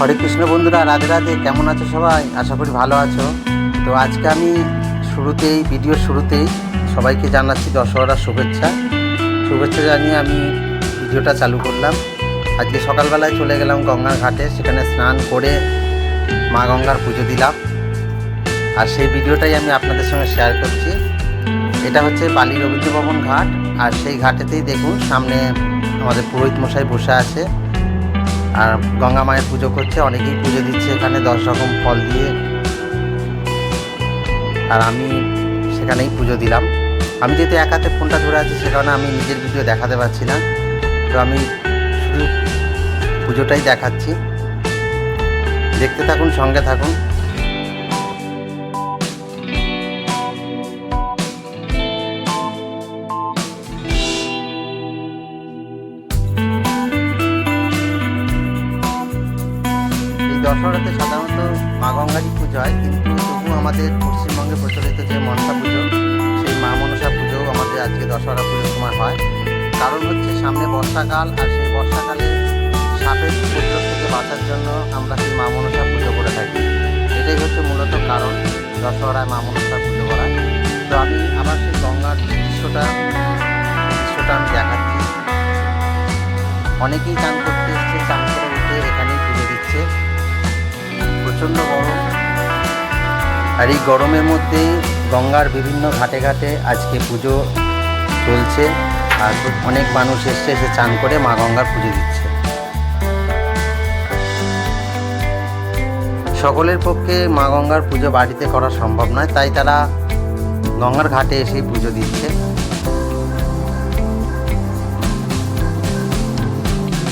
হরে কৃষ্ণ বন্ধুরা, রাধে রাধে, কেমন আছো সবাই? আশা করি ভালো আছো। তো আজকে আমি শুরুতেই ভিডিওর শুরুতেই সবাইকে জানাচ্ছি দশহরার শুভেচ্ছা। শুভেচ্ছা জানিয়ে আমি ভিডিওটা চালু করলাম। আজকে সকালবেলায় চলে গেলাম গঙ্গার ঘাটে, সেখানে স্নান করে মা গঙ্গার পুজো দিলাম। আর সেই ভিডিওটাই আমি আপনাদের সঙ্গে শেয়ার করছি। এটা হচ্ছে বালি রবীন্দ্র ভবন ঘাট। আর সেই ঘাটেতেই দেখুন, সামনে আমাদের পুরোহিত মশাই বসে আছে। আর গঙ্গা মায়ের পুজো করছে, অনেকেই পুজো দিচ্ছে এখানে, দশ রকম ফল দিয়ে। আর আমি সেখানেই পুজো দিলাম। আমি যেহেতু এক হাতে ফোনটা ধরে আছি, সে কারণে আমি নিজের ভিডিও দেখাতে পারছি না। তো আমি শুধু পুজোটাই দেখাচ্ছি। দেখতে থাকুন, সঙ্গে থাকুন। এই দশহরাতে সাধারণত মা গঙ্গারই পুজো হয়, কিন্তু তবু আমাদের পশ্চিমবঙ্গে প্রচলিত যে মনসা পুজো, সেই মা মনসা পুজো আমাদের আজকে দশহরা পুজোর সময় হয়। কারণ হচ্ছে সামনে বর্ষাকাল, আর সেই বর্ষাকালে সাপের উপদ্রব থেকে বাঁচার জন্য আমরা সেই মা মনসা পুজো করে থাকি। এটাই হচ্ছে মূলত কারণ দশহরায় মা মনসা পুজো করা। তো আমি আবার সেই গঙ্গার দৃশ্যটা দৃশ্যটা আমি দেখাচ্ছি। অনেকেই চান করতে আর এই গরমের মধ্যেই গঙ্গার বিভিন্ন ঘাটে ঘাটে আজকে পুজো চলছে। আর অনেক মানুষ এসছে, এসে চান করে মা গঙ্গার পুজো দিচ্ছে। সকলের পক্ষে মা গঙ্গার পুজো বাড়িতে করা সম্ভব নয়, তাই তারা গঙ্গার ঘাটে এসেই পুজো দিচ্ছে।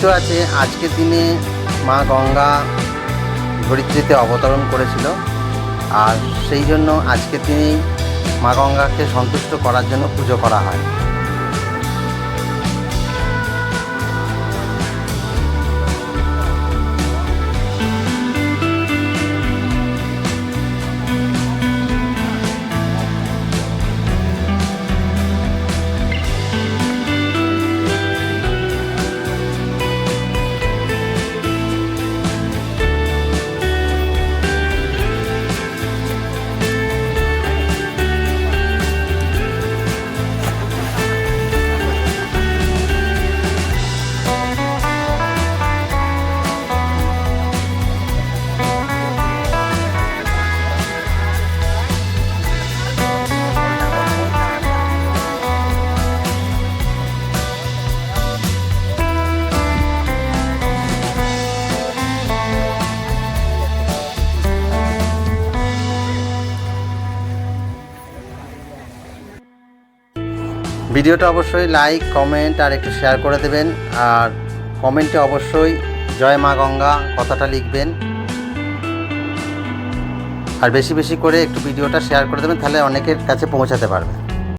তো আছে, আজকের দিনে মা গঙ্গা ধরিত্রীতে অবতরণ করেছিল। আর সেই জন্য আজকে তিনি মা গঙ্গাকে সন্তুষ্ট করার জন্য পুজো করা হয়। ভিডিওটা অবশ্যই লাইক কমেন্ট আর একটু শেয়ার করে দেবেন। আর কমেন্টে অবশ্যই জয় মা গঙ্গা কথাটা লিখবেন। আর বেশি বেশি করে একটু ভিডিওটা শেয়ার করে দেবেন, তাহলে অনেকের কাছে পৌঁছাতে পারবে